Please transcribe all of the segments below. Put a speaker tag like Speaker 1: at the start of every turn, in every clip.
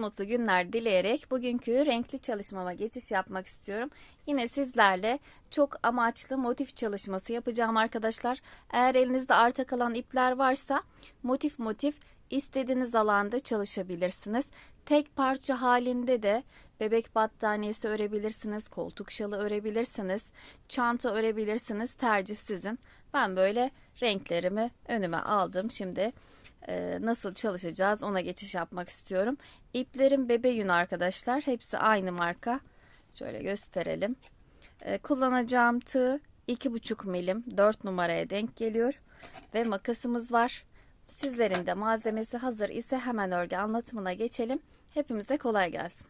Speaker 1: Mutlu günler dileyerek bugünkü renkli çalışmama geçiş yapmak istiyorum. Yine sizlerle çok amaçlı motif çalışması yapacağım arkadaşlar. Eğer elinizde arta kalan ipler varsa motif motif istediğiniz alanda çalışabilirsiniz. Tek parça halinde de bebek battaniyesi örebilirsiniz, koltuk şalı örebilirsiniz, çanta örebilirsiniz. Tercih sizin. Ben böyle renklerimi önüme aldım. Şimdi nasıl çalışacağız ona geçiş yapmak istiyorum. İplerim bebe yün arkadaşlar. Hepsi aynı marka. Şöyle gösterelim. E, kullanacağım tığ 2,5 milim 4 numaraya denk geliyor. Ve makasımız var. Sizlerin de malzemesi hazır ise hemen örgü anlatımına geçelim. Hepimize kolay gelsin.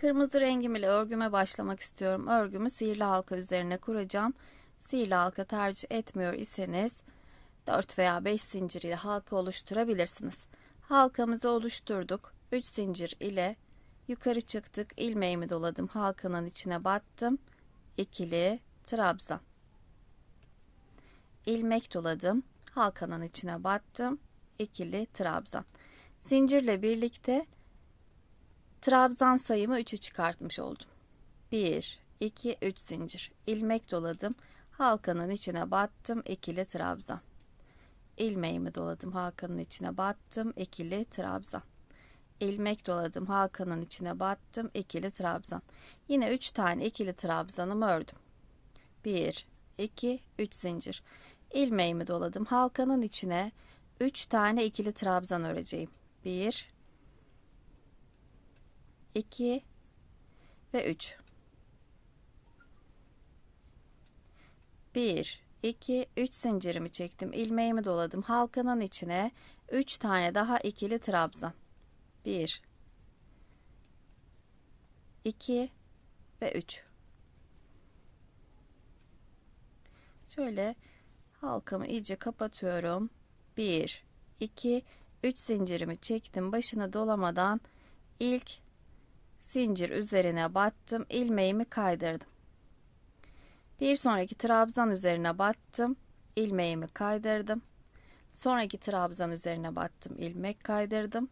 Speaker 1: Kırmızı rengim ile örgüme başlamak istiyorum. Örgümü sihirli halka üzerine kuracağım. Sihirli halka tercih etmiyor iseniz 4 veya 5 zincir ile halka oluşturabilirsiniz. Halkamızı oluşturduk. 3 zincir ile yukarı çıktık. ilmeğimi doladım. Halkanın içine battım. İkili trabzan. ilmek doladım. Halkanın içine battım. İkili trabzan. Zincirle birlikte trabzan sayımı 3'e çıkartmış oldum. 1 2 3 zincir. ilmek doladım. Halkanın içine battım. ikili trabzan ilmeğimi doladım halkanın içine battım ikili trabzan ilmek doladım halkanın içine battım ikili trabzan. Yine 3 tane ikili trabzanımı ördüm. 1 2 3 zincir. İlmeğimi doladım halkanın içine. 3 tane ikili trabzan öreceğim. 1 2 ve 3 1 2 3 zincirimi çektim. İlmeğimi doladım halkanın içine. 3 tane daha ikili trabzan 1 2 ve 3 şöyle halkamı iyice kapatıyorum 1 2 3 zincirimi çektim başına dolamadan ilk zincir üzerine battım ilmeğimi kaydırdım bir sonraki trabzan üzerine battım. ilmeğimi kaydırdım. Sonraki trabzan üzerine battım. ilmek kaydırdım.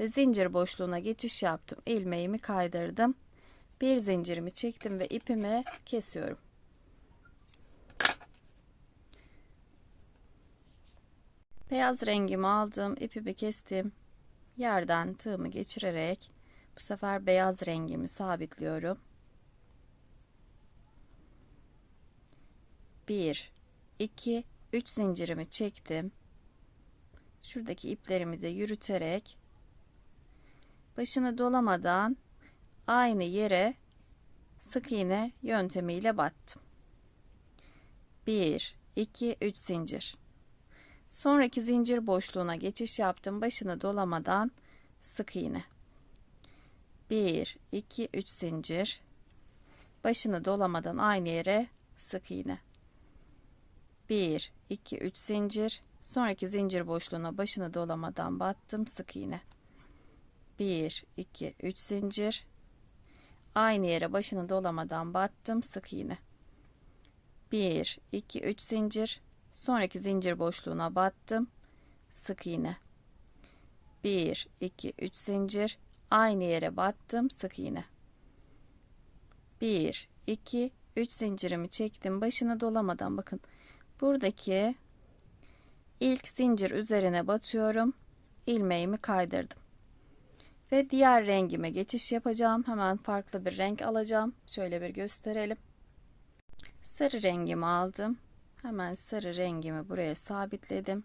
Speaker 1: Ve zincir boşluğuna geçiş yaptım. ilmeğimi kaydırdım. Bir zincirimi çektim ve ipimi kesiyorum. Beyaz rengimi aldım. ipimi kestim. Yerden tığımı geçirerek bu sefer beyaz rengimi sabitliyorum. 1 2 3 zincirimi çektim. Şuradaki iplerimi de yürüterek başını dolamadan aynı yere sık iğne yöntemiyle battım. 1 2 3 zincir. Sonraki zincir boşluğuna geçiş yaptım. Başını dolamadan sık iğne. 1 2 3 zincir. Başını dolamadan aynı yere sık iğne. 1 2 3 zincir sonraki zincir boşluğuna başını dolamadan battım sık iğne 1 2 3 zincir. Aynı yere başını dolamadan battım sık iğne. 1 2 3 zincir. Sonraki zincir boşluğuna battım sık iğne. 1 2 3 zincir. Aynı yere battım sık iğne. 1 2 3 zincirimi çektim başını dolamadan. Bakın buradaki ilk zincir üzerine batıyorum ilmeğimi kaydırdım ve diğer rengime geçiş yapacağım. Hemen farklı bir renk alacağım. Şöyle bir gösterelim. Sarı rengimi aldım. Hemen sarı rengimi buraya sabitledim.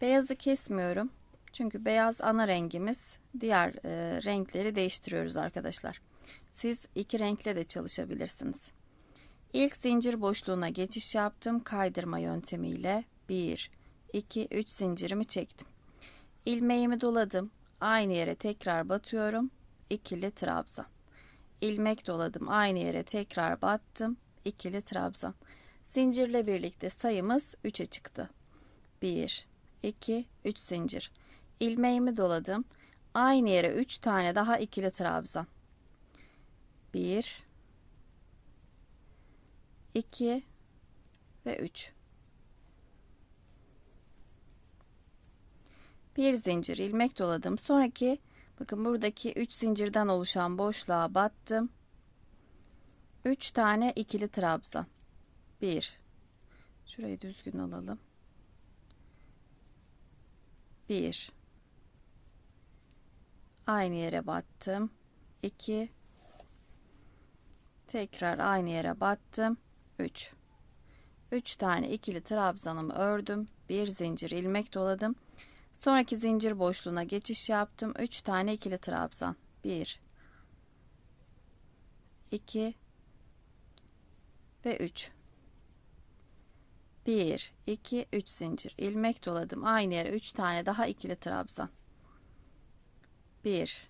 Speaker 1: Beyazı kesmiyorum. Çünkü beyaz ana rengimiz. Diğer e, renkleri değiştiriyoruz arkadaşlar. Siz iki renkle de çalışabilirsiniz. İlk zincir boşluğuna geçiş yaptım kaydırma yöntemiyle. 1 2 3 zincirimi çektim. İlmeğimi doladım aynı yere tekrar batıyorum. İkili trabzan ilmek doladım. Aynı yere tekrar battım. İkili trabzan zincirle birlikte sayımız 3'e çıktı. 1 2 3 zincir. İlmeğimi doladım. Aynı yere 3 tane daha ikili trabzan 1 2 ve 3. bir zincir ilmek doladım. Sonraki bakın buradaki 3 zincirden oluşan boşluğa battım. 3 tane ikili trabzan. 1 Şurayı düzgün alalım. 1 Aynı yere battım. 2 Tekrar aynı yere battım. 3 3 tane ikili trabzanımı ördüm. Bir zincir ilmek doladım. Sonraki zincir boşluğuna geçiş yaptım. 3 tane ikili trabzan. 1 2 ve 3 1 2 3 zincir ilmek doladım. Aynı yere 3 tane daha ikili trabzan. 1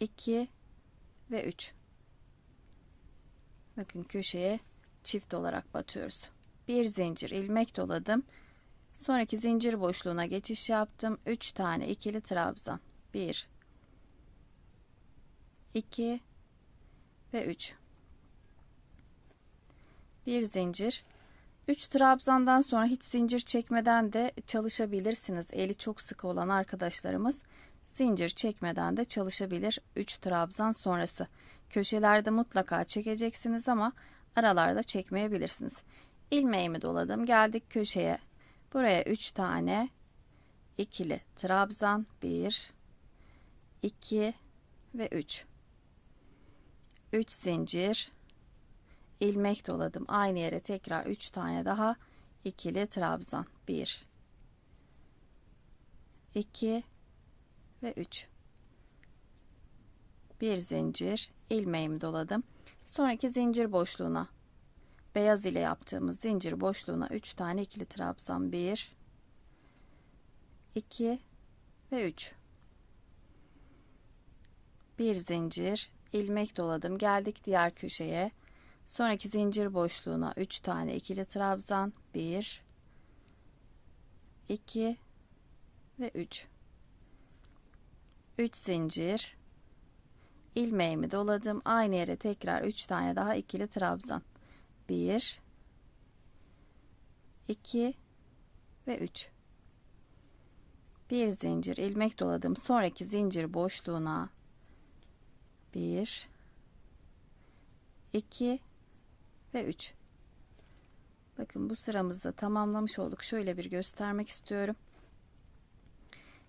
Speaker 1: 2 ve 3 bakın köşeye çift olarak batıyoruz bir zincir ilmek doladım sonraki zincir boşluğuna geçiş yaptım 3 tane ikili trabzan 1 2 ve 3 bir zincir 3 trabzandan sonra hiç zincir çekmeden de çalışabilirsiniz. Eli çok sıkı olan arkadaşlarımız zincir çekmeden de çalışabilir 3 trabzan sonrası. Köşelerde mutlaka çekeceksiniz ama aralarda çekmeyebilirsiniz. İlmeğimi doladım. Geldik köşeye. Buraya 3 tane ikili trabzan 1 2 ve 3 3 zincir ilmek doladım. Aynı yere tekrar 3 tane daha ikili trabzan. 1 2 ve 3 bir zincir ilmeğimi doladım. Sonraki zincir boşluğuna beyaz ile yaptığımız zincir boşluğuna 3 tane ikili trabzan 1 2 ve 3 bir zincir ilmek doladım. Geldik diğer köşeye. Sonraki zincir boşluğuna 3 tane ikili trabzan 1 2 ve 3 3 zincir ilmeğimi doladım. Aynı yere tekrar 3 tane daha ikili trabzan 1 2 ve 3 bir zincir. İlmek doladım. Sonraki zincir boşluğuna. 1 2 ve 3 bakın bu sıramızda tamamlamış olduk. Şöyle bir göstermek istiyorum.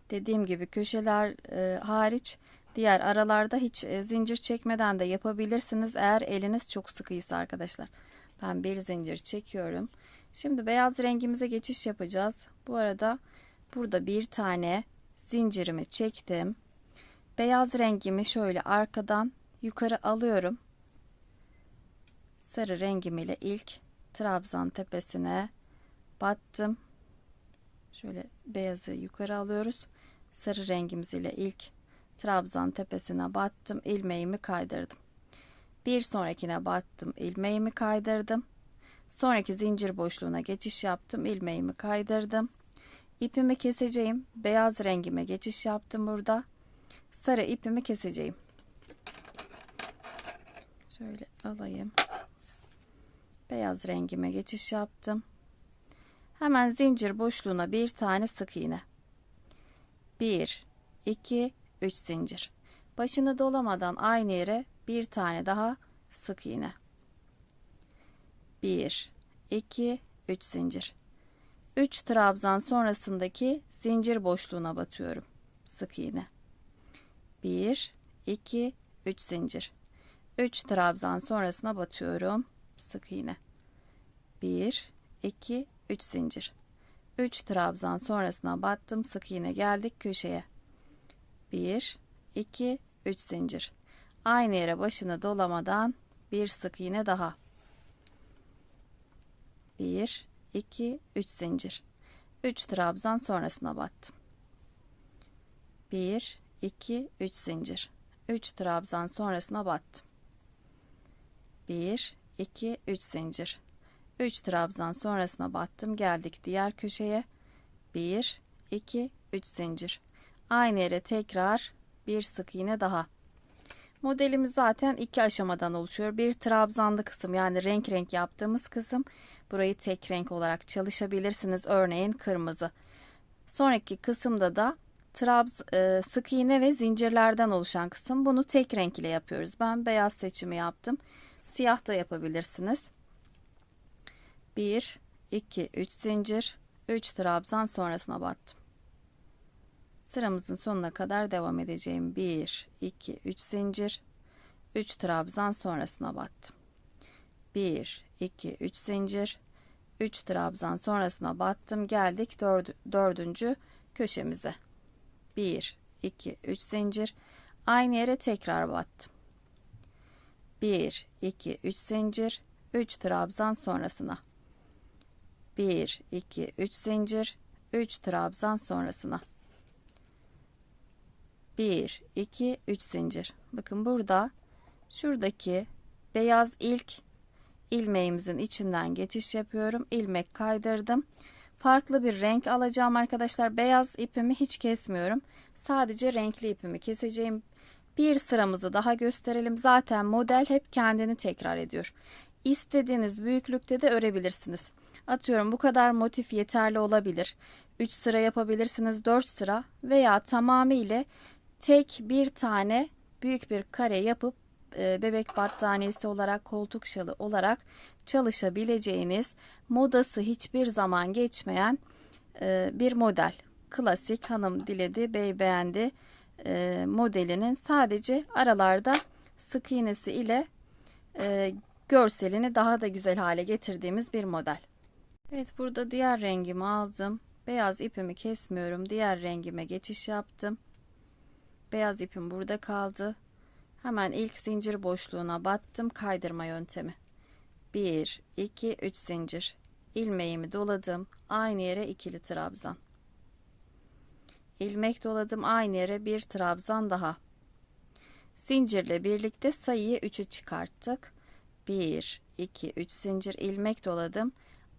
Speaker 1: Dediğim gibi köşeler e, hariç diğer aralarda hiç e, zincir çekmeden de yapabilirsiniz eğer eliniz çok sıkıysa arkadaşlar ben bir zincir çekiyorum şimdi beyaz rengimize geçiş yapacağız bu arada burada bir tane zincirimi çektim beyaz rengimi şöyle arkadan yukarı alıyorum sarı rengim ile ilk trabzan tepesine battım. Şöyle beyazı yukarı alıyoruz. Sarı rengimiz ile ilk trabzan tepesine battım. ilmeğimi kaydırdım. Bir sonrakine battım. ilmeğimi kaydırdım. Sonraki zincir boşluğuna geçiş yaptım. ilmeğimi kaydırdım. İpimi keseceğim. Beyaz rengime geçiş yaptım burada. Sarı ipimi keseceğim. Şöyle alayım beyaz rengime geçiş yaptım. Hemen zincir boşluğuna bir tane sık iğne. 1 2 3 zincir. Başını dolamadan aynı yere bir tane daha sık iğne. 1 2 3 zincir. 3 trabzan sonrasındaki zincir boşluğuna batıyorum. Sık iğne. 1 2 3 zincir. 3 trabzan sonrasına batıyorum sık iğne 1 2 3 zincir 3 trabzan sonrasına battım sık iğne geldik köşeye 1 2 3 zincir aynı yere başını dolamadan bir sık iğne daha. 1 2 3 zincir. 3 trabzan sonrasına battım. 1 2 3 zincir. 3 trabzan sonrasına battım. 1 2 3 zincir. 3 trabzan sonrasına battım geldik diğer köşeye. 1 2 3 zincir. Aynı yere tekrar bir sık iğne daha modelimiz zaten iki aşamadan oluşuyor bir trabzanlı kısım yani renk renk yaptığımız kısım burayı tek renk olarak çalışabilirsiniz örneğin kırmızı Sonraki kısımda da trabz, e, sık iğne ve zincirlerden oluşan kısım. Bunu tek renk ile yapıyoruz. Ben beyaz seçimi yaptım. Siyah da yapabilirsiniz. 1, 2, 3 zincir, 3 trabzan sonrasına battım. Sıramızın sonuna kadar devam edeceğim. 1, 2, 3 zincir, 3 trabzan sonrasına battım. 1, 2, 3 zincir, 3 trabzan sonrasına battım. Geldik dördü, dördüncü köşemize. 1, 2, 3 zincir. Aynı yere tekrar battım. 1, 2, 3 zincir. 3 trabzan sonrasına. 1, 2, 3 zincir. 3 trabzan sonrasına. 1, 2, 3 zincir. Bakın burada şuradaki beyaz ilk ilmeğimizin içinden geçiş yapıyorum. İlmek kaydırdım. Farklı bir renk alacağım arkadaşlar. Beyaz ipimi hiç kesmiyorum. Sadece renkli ipimi keseceğim. Bir sıramızı daha gösterelim. Zaten model hep kendini tekrar ediyor. İstediğiniz büyüklükte de örebilirsiniz. Atıyorum bu kadar motif yeterli olabilir. 3 sıra yapabilirsiniz 4 sıra veya tamamıyla tek bir tane büyük bir kare yapıp e, bebek battaniyesi olarak koltuk şalı olarak çalışabileceğiniz modası hiçbir zaman geçmeyen e, bir model. Klasik hanım diledi bey beğendi e, modelinin sadece aralarda sık iğnesi ile görselini daha da güzel hale getirdiğimiz bir model. Evet burada diğer rengimi aldım. Beyaz ipimi kesmiyorum. Diğer rengime geçiş yaptım. Beyaz ipim burada kaldı. Hemen ilk zincir boşluğuna battım. Kaydırma yöntemi. 1, 2, 3 zincir. ilmeğimi doladım. Aynı yere ikili trabzan. ilmek doladım. Aynı yere bir trabzan daha. Zincirle birlikte sayıyı 3'ü çıkarttık. 1, 2, 3 zincir ilmek doladım.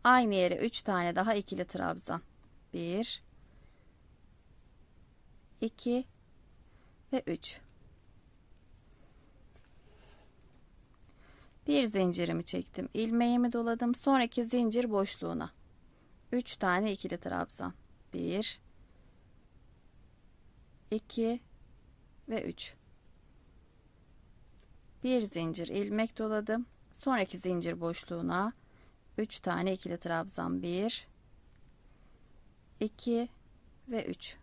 Speaker 1: Aynı yere 3 tane daha ikili trabzan. 1, 2 ve 3. Bir zincirimi çektim. ilmeğimi doladım. Sonraki zincir boşluğuna. 3 tane ikili trabzan. 1 2 ve 3. Bir zincir ilmek doladım. Sonraki zincir boşluğuna 3 tane ikili trabzan. 1 2 ve 3.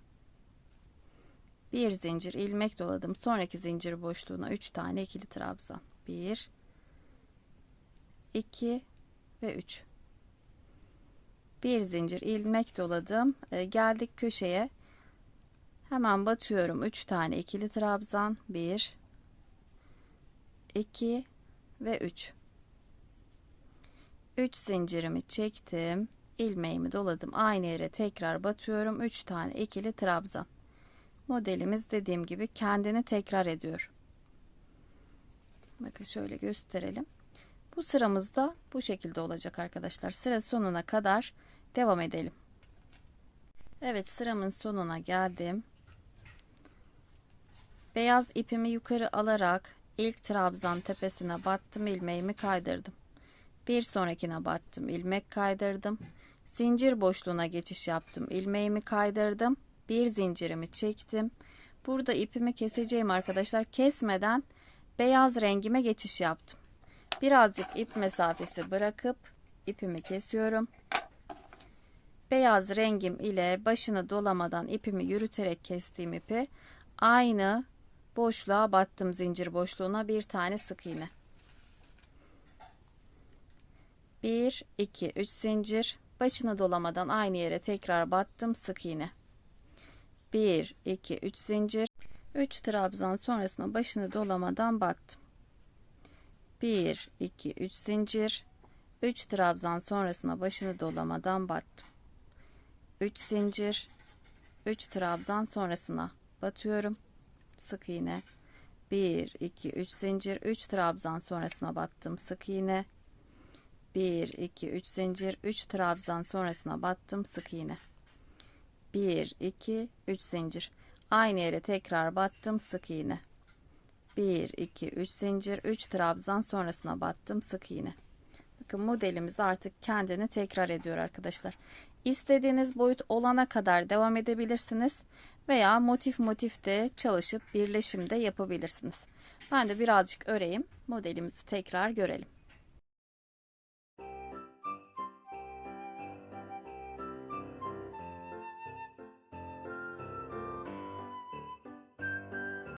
Speaker 1: Bir zincir ilmek doladım. Sonraki zincir boşluğuna 3 tane ikili trabzan. 1 2 ve 3 bir zincir ilmek doladım. E, geldik köşeye. Hemen batıyorum. 3 tane ikili trabzan. 1 2 ve 3 3 zincirimi çektim. İlmeğimi doladım. Aynı yere tekrar batıyorum. 3 tane ikili trabzan modelimiz dediğim gibi kendini tekrar ediyor bakın şöyle gösterelim bu sıramızda bu şekilde olacak arkadaşlar. Sıra sonuna kadar devam edelim. Evet sıramın sonuna geldim. Beyaz ipimi yukarı alarak ilk trabzan tepesine battım ilmeğimi kaydırdım. Bir sonrakine battım ilmek kaydırdım. Zincir boşluğuna geçiş yaptım. ilmeğimi kaydırdım. Bir zincirimi çektim. Burada ipimi keseceğim arkadaşlar. Kesmeden beyaz rengime geçiş yaptım. Birazcık ip mesafesi bırakıp ipimi kesiyorum. Beyaz rengim ile başını dolamadan ipimi yürüterek kestiğim ipi aynı boşluğa battım zincir boşluğuna bir tane sık iğne. 1 2 3 zincir başını dolamadan aynı yere tekrar battım sık iğne. 1 2 3 zincir. 3 trabzan sonrasında başını dolamadan battım. 1 2 3 zincir. 3 trabzan sonrasına başını dolamadan battım 3 zincir. 3 trabzan sonrasına batıyorum. Sık iğne. 1 2 3 zincir. 3 trabzan sonrasına battım. Sık iğne. 1 2 3 zincir. 3 trabzan sonrasına battım. Sık iğne 1 2 3 zincir aynı yere tekrar battım sık iğne 1 2 3 zincir 3 trabzan sonrasına battım sık iğne Bakın modelimiz artık kendini tekrar ediyor arkadaşlar. İstediğiniz boyut olana kadar devam edebilirsiniz veya motif motif de çalışıp birleşimde yapabilirsiniz. Ben de birazcık öreyim modelimizi tekrar görelim.